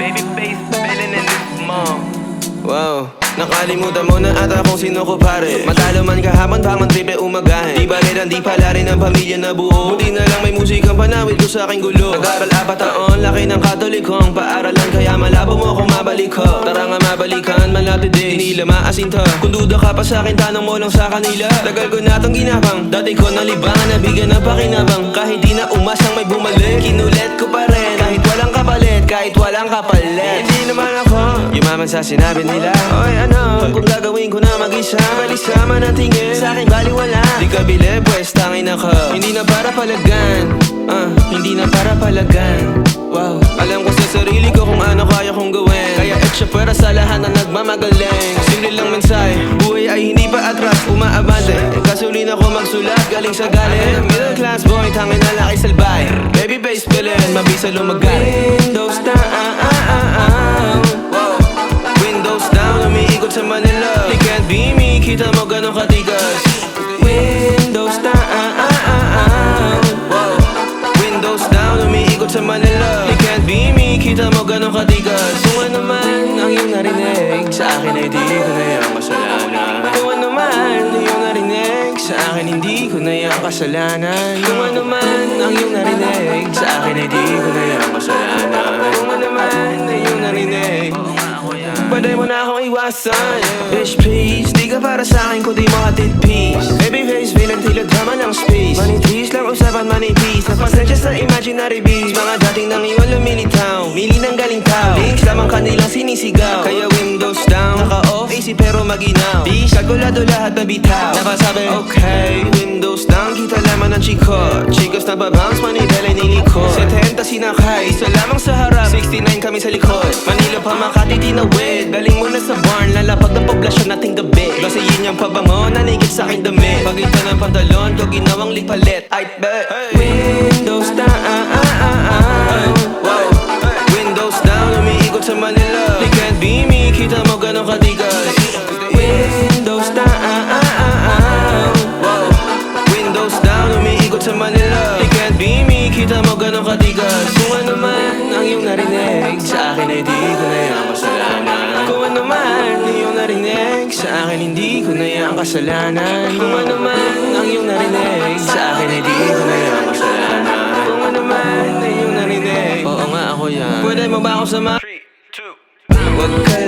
Baby face better than this mom. Wow. Nakalimutan mo na ata kung sino ko pare. Matalo man kahapon pa man tripe umagahin. Di ba rin di pala rin ang pamilya na buo? Buti na lang may musikang panawit ko sa aking gulo. Nag-aral apat taon, laki ng katolikong paaralan. Kaya malabo mo kung mabalik ko Tara nga mabalikan, malapit din. Hindi nila maasinta Kung duda ka pa sa akin, tanong mo lang sa kanila. Tagal ko na tong ginapang Dati ko nalibangan, nabigyan ng pakinabang. Kahit di na umasang may bumalik. Kinulit ko pa kahit walang kapalit Hindi naman ako. Yumaman sa sinabi nila Oy ano, kung gagawin ko na mag-isa Balisa man ang tingin. Sa akin baliwala. Di ka bili, pues tangin ako. Hindi na para palagan. Ah, hindi na para palagan. Wow, alam ko sa sarili ko kung ano kaya kong gawin. Kaya ekstra pera sa lahat na nagmamagaling. Simple lang mensahe, buhay ay hindi pa atras, umaabante. Kasulin ako magsulat, galing sa galing class boy, tangin na laki salbay. Baby face bilin, mabisa lumagay. Windows down Wow. Windows down, umiikot sa Manila. You can't be me, kita mo ganun katigas. Windows down. Windows down, umiikot sa Manila. You can't be me, kita mo ganun katigas. Kung ano man ang iyong narinig Sa akin ay di ko na yung kasalanan Sa akin hindi ko na yung kasalanan. Kung ano man ang iyong narinig Sa akin ay di ko na yung kasalanan. Kung ano man ang iyong narinig Pwede mo na akong iwasan. Bitch please, di ka para sa akin kundi mo sa imaginary beast. Mga dating nang iwan lumilitaw Mili ng galing tao. Links lamang kanilang sinisigaw. Kaya windows down. Naka-off, AC pero maginaw. Di kalkulado lahat na bitaw. Nakasabi, okay Windows down, kita lamang ng chiko Chicos na babounce, manibela niliko 70 sinakay, isa lamang sa harap. 69 kami sa likod. Manila pa Makati tinawid. Galing mo na sa barn, lalapag ng poblasyon nating gabi. Kasi yun yung pabango, nanigit sa aking damit Pagitan ng pantalon, ko ginawang lipalit. I bet. Windows Me, kita mo ganun katigas. Windows down Wow. Windows down, umiikot sa Manila. You can't be me, kita mo ganun katigas. Kung ano man ang iyong narinig Sa akin ay di ko na yung kasalanan. Kung ano man ang iyong narinig Sa akin hindi ko na yung kasalanan. Kung ano man ang iyong narinig Sa akin ay di ko na yung kasalanan. Kung ano man ang iyong narinig Oo nga ako yan. Pwede mo ba ako sama? What could